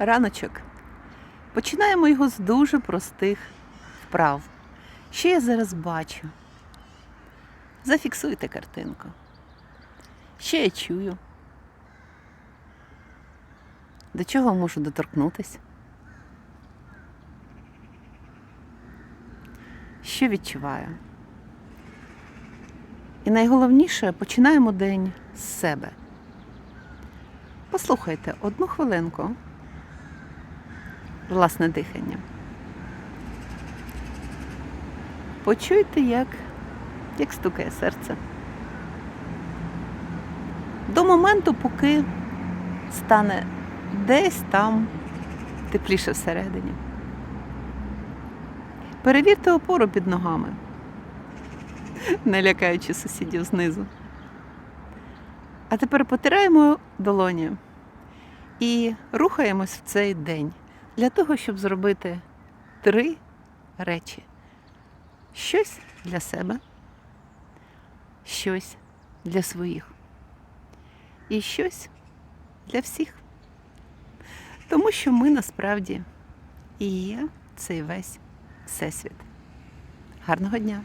раночок. Починаємо його з дуже простих вправ. Що я зараз бачу? Зафіксуйте картинку. Що я чую? До чого можу доторкнутися? Що відчуваю? І найголовніше починаємо день з себе. Послухайте одну хвилинку власне дихання. Почуйте, як, як стукає серце. До моменту, поки стане десь там тепліше всередині. Перевірте опору під ногами, не лякаючи сусідів знизу. А тепер потираємо долоні і рухаємось в цей день для того, щоб зробити три речі: щось для себе, щось для своїх і щось для всіх. Тому що ми насправді і є цей весь всесвіт. Гарного дня!